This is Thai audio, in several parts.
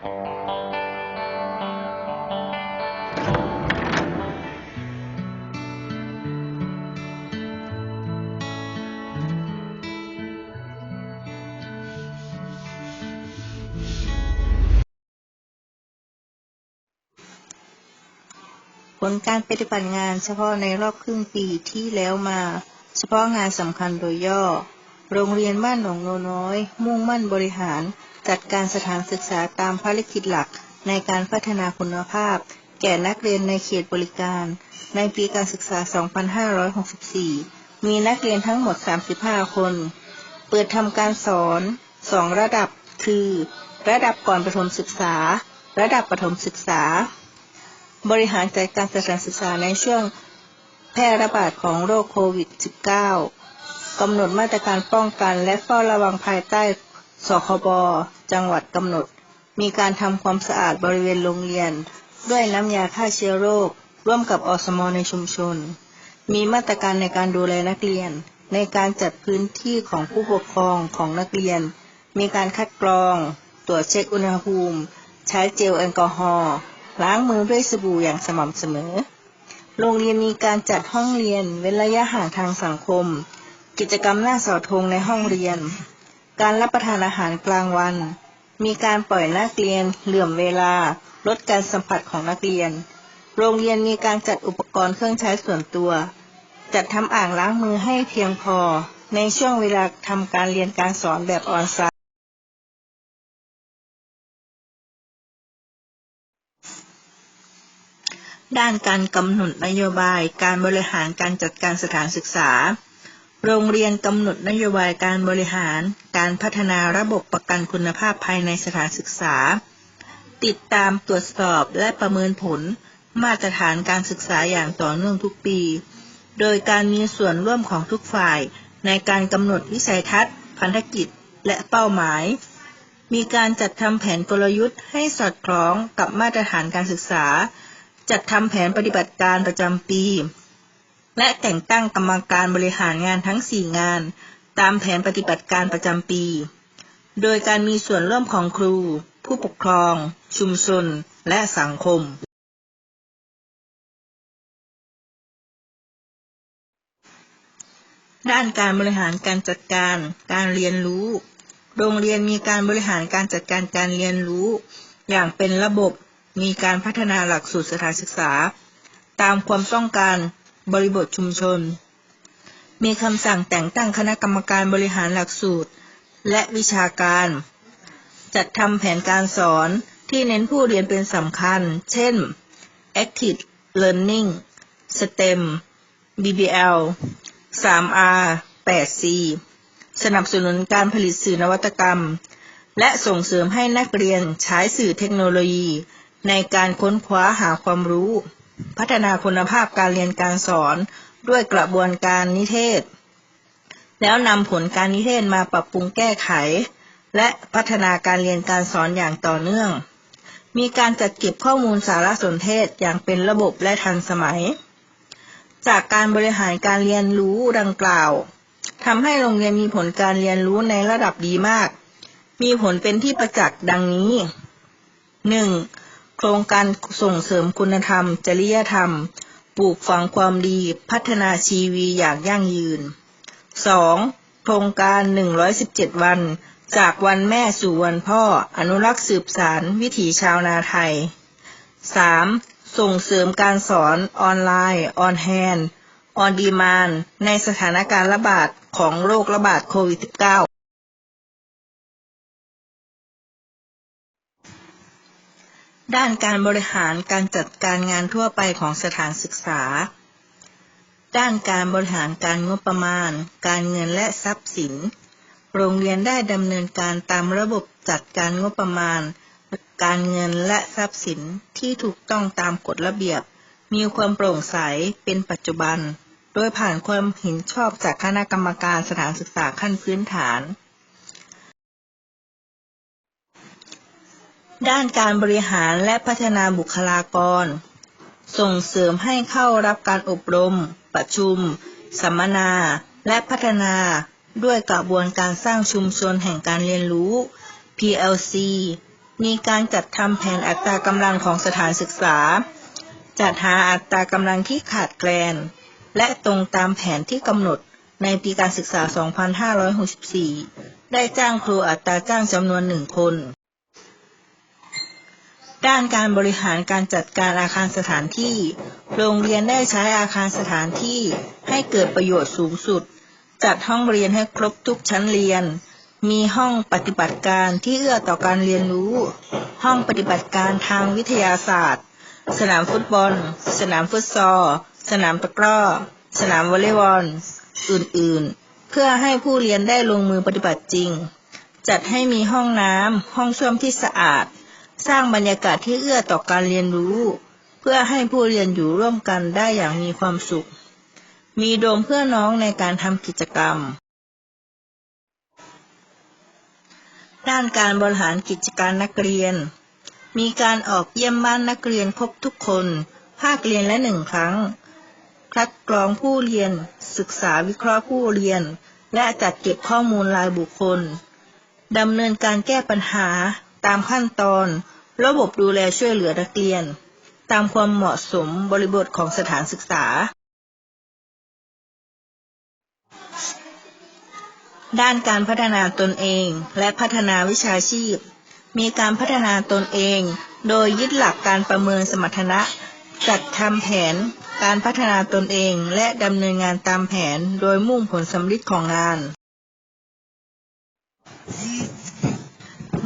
ผลการปฏิบัติงานเฉพาะในรอบครึ่งปีที่แล้วมา เฉพาะงานสำคัญโดยย่อ โรงเรียนบ้านหนองโนน้อย มุ่งมั่นบริหาร จัดการสถานศึกษาตามภารกิจหลักในการพัฒนาคุณภาพ แก่นักเรียนในเขตบริการ ในปีการศึกษา 2564 มีนักเรียนทั้งหมด 35 คน เปิดทำการสอน 2 ระดับ คือ ระดับก่อนประถมศึกษา ระดับประถมศึกษา บริหารจัดการสถานศึกษาในช่วงแพร่ระบาดของโรคโควิด -19 กำหนดมาตรการป้องกันและเฝ้าระวังภายใต้ สคบ จังหวัดกำหนด มีการทำความสะอาดบริเวณโรงเรียน ด้วยน้ำยาฆ่าเชื้อโรค ร่วมกับอสมในชุมชน มีมาตรการในการดูแลนักเรียน ในการจัดพื้นที่ของผู้ปกครองของนักเรียน มีการคัดกรอง ตรวจเช็คอุณหภูมิ ใช้เจลแอลกอฮอล์ล้างมือด้วยสบู่อย่างสม่ำเสมอ โรงเรียนมีการจัดห้องเรียนเว้นระยะห่างทางสังคม กิจกรรมหน้าเสาธงในห้องเรียน การรับประทานอาหารกลางวัน มีการปล่อยนักเรียน เหลื่อมเวลา ลดการสัมผัสของนักเรียน โรงเรียนมีการจัดอุปกรณ์เครื่องใช้ส่วนตัว จัดทำอ่างล้างมือให้เพียงพอ ในช่วงเวลาทำการเรียนการสอนแบบออนไลน์ด้านการกำหนดนโยบาย การบริหารการจัดการสถานศึกษา โรงเรียนกำหนดนโยบายการบริหาร การพัฒนาระบบประกันคุณภาพภายในสถานศึกษา ติดตามตรวจสอบและประเมินผล มาตรฐานการศึกษาอย่างต่อเนื่องทุกปี โดยการมีส่วนร่วมของทุกฝ่าย ในการกำหนดวิสัยทัศน์ พันธกิจ และเป้าหมาย มีการจัดทำแผนกลยุทธ์ให้สอดคล้องกับมาตรฐานการศึกษา จัดทำแผนปฏิบัติการประจำปี และแต่งตั้งกรรมการบริหารงานทั้ง 4 งาน ตามแผนปฏิบัติการประจำปี โดยการมีส่วนร่วมของครู ผู้ปกครอง ชุมชน และสังคม ด้านการบริหารการจัดการ การเรียนรู้ โรงเรียนมีการบริหารการจัดการการเรียนรู้ อย่างเป็นระบบ มีการพัฒนาหลักสูตรสถานศึกษา ตามความต้องการ บริบทชุมชน มีคำสั่งแต่งตั้งคณะกรรมการบริหารหลักสูตร และวิชาการ จัดทำแผนการสอนที่เน้นผู้เรียนเป็นสำคัญ เช่น Active Learning STEM BBL 3R 8C สนับสนุนการผลิตสื่อนวัตกรรม และส่งเสริมให้นักเรียนใช้สื่อเทคโนโลยี ในการค้นคว้าหาความรู้ พัฒนาคุณภาพการเรียนการสอนด้วยกระบวนการนิเทศ แล้วนำผลการนิเทศมาปรับปรุงแก้ไข และพัฒนาการเรียนการสอนอย่างต่อเนื่อง มีการจัดเก็บข้อมูลสารสนเทศอย่างเป็นระบบและทันสมัย จากการบริหารการเรียนรู้ดังกล่าวทำให้โรงเรียนมีผลการเรียนรู้ในระดับดีมาก มีผลเป็นที่ประจักษ์ดังนี้ 1. โครงการส่งเสริมคุณธรรม จริยธรรม ปลูกฝังความดี พัฒนาชีวีอย่างยั่งยืน 2. โครงการ 117 วัน จากวันแม่สู่วันพ่อ อนุรักษ์สืบสารวิถีชาวนาไทย 3. ส่งเสริมการสอนออนไลน์ ออนแฮนด์ ออนดีมานในสถานการณ์ระบาดของโรคระบาดโควิด -19 ด้านการบริหารการจัดการงานทั่วไปของสถานศึกษา ด้านการบริหารการงบประมาณ การเงินและทรัพย์สิน โรงเรียนได้ดำเนินการตามระบบจัดการงบประมาณ การเงินและทรัพย์สินที่ถูกต้องตามกฎระเบียบ มีความโปร่งใสเป็นปัจจุบัน โดยผ่านความเห็นชอบจากคณะกรรมการสถานศึกษาขั้นพื้นฐาน ด้านการบริหารและพัฒนาบุคลากร ส่งเสริมให้เข้ารับการอบรม ประชุม สัมมนา และพัฒนาด้วยกระบวนการสร้างชุมชนแห่งการเรียนรู้ PLC มีการจัดทำแผนอัตรากำลังของสถานศึกษา จัดหาอัตรากำลังที่ขาดแคลน และตรงตามแผนที่กำหนดในปีการศึกษา 2564 ได้จ้างครูอัตราจ้างจำนวนหนึ่งคน ด้านการบริหารการจัดการอาคารสถานที่ โรงเรียนได้ใช้อาคารสถานที่ให้เกิดประโยชน์สูงสุด จัดห้องเรียนให้ครบทุกชั้นเรียน มีห้องปฏิบัติการที่เอื้อต่อการเรียนรู้ ห้องปฏิบัติการทางวิทยาศาสตร์ สนามฟุตบอล สนามฟุตซอล สนามตะกร้อ สนามวอลเลย์บอล อื่นๆ เพื่อให้ผู้เรียนได้ลงมือปฏิบัติจริง จัดให้มีห้องน้ำ ห้องส้วมที่สะอาด สร้างบรรยากาศที่เอื้อต่อการเรียนรู้ เพื่อให้ผู้เรียนอยู่ร่วมกันได้อย่างมีความสุข มีโดมเพื่อน้องในการทำกิจกรรม ด้านการบริหารกิจการนักเรียน มีการออกเยี่ยมบ้านนักเรียนครบทุกคน ภาคเรียนละหนึ่งครั้ง คัดกรองผู้เรียน ศึกษาวิเคราะห์ผู้เรียน และจัดเก็บข้อมูลรายบุคคลดำเนินการแก้ปัญหา ตามขั้นตอน ระบบดูแลช่วยเหลือนักเรียน ตามความเหมาะสมบริบทของสถานศึกษา ด้านการพัฒนาตนเองและพัฒนาวิชาชีพ มีการพัฒนาตนเอง โดยยึดหลักการประเมินสมรรถนะ จัดทำแผน การพัฒนาตนเองและดำเนินงานตามแผน โดยมุ่งผลสำลิดของงาน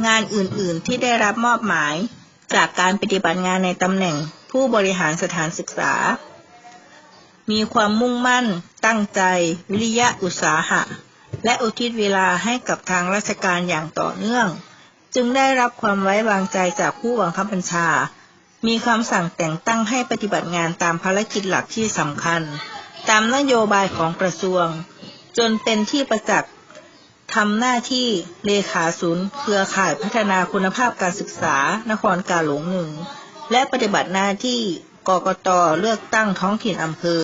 งานอื่น ๆ ที่ได้รับมอบหมาย จากการปฏิบัติงานในตำแหน่งผู้บริหารสถานศึกษา มีความมุ่งมั่น ตั้งใจ วิริยะอุตสาหะ และอุทิศเวลาให้กับทางราชการอย่างต่อเนื่อง จึงได้รับความไว้วางใจจากผู้บังคับบัญชา มีคำสั่งแต่งตั้งให้ปฏิบัติงานตามภารกิจหลักที่สำคัญ ตามนโยบายของกระทรวง จนเป็นที่ประจักษ์ ทำหน้าที่เลขาศูนย์ เครือข่ายพัฒนาคุณภาพการศึกษานครกาหลงหนึ่ง และปฏิบัติหน้าที่กกตเลือกตั้งท้องถิ่นอำเภอ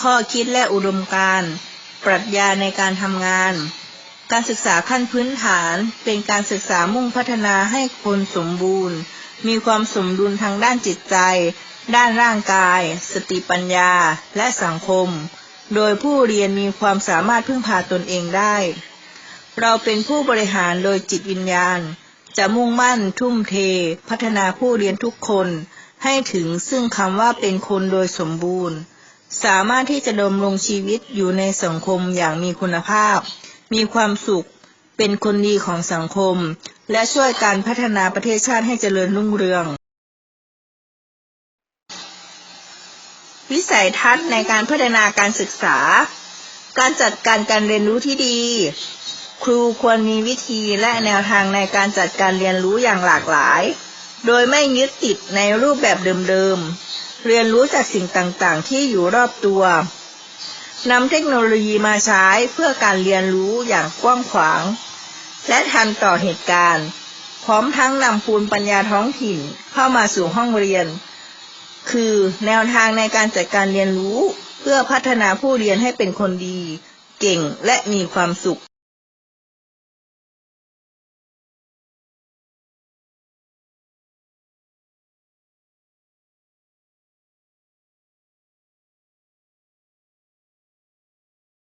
ข้อคิดและอุดมการณ์ปรัชญาในการทำงาน การศึกษาขั้นพื้นฐานเป็นการศึกษามุ่งพัฒนาให้คนสมบูรณ์ มีความสมดุลทางด้านจิตใจ ด้านร่างกาย สติปัญญา และสังคม โดยผู้เรียนมีความสามารถพึ่งพาตนเองได้ เราเป็นผู้บริหารโดยจิตวิญญาณ จะมุ่งมั่นทุ่มเท พัฒนาผู้เรียนทุกคน ให้ถึงซึ่งคำว่าเป็นคนโดยสมบูรณ์ สามารถที่จะดำรงชีวิตอยู่ในสังคมอย่างมีคุณภาพ มีความสุข เป็นคนดีของสังคม และช่วยการพัฒนาประเทศชาติให้เจริญรุ่งเรือง วิสัยทัศน์ในการพัฒนาการศึกษา การจัดการการเรียนรู้ที่ดี ครูควรมีวิธีและแนวทางในการจัดการเรียนรู้อย่างหลากหลาย โดยไม่ยึดติดในรูปแบบเดิมๆ เรียนรู้จากสิ่งต่างๆ ที่อยู่รอบตัวนำเทคโนโลยีมาใช้เพื่อการเรียนรู้อย่างกว้างขวาง และทันต่อเหตุการณ์ พร้อมทั้งนำภูมิปัญญาท้องถิ่นเข้ามาสู่ห้องเรียน คือแนวทางในการจัดการเรียนรู้ เพื่อพัฒนาผู้เรียนให้เป็นคนดี เก่งและมีความสุข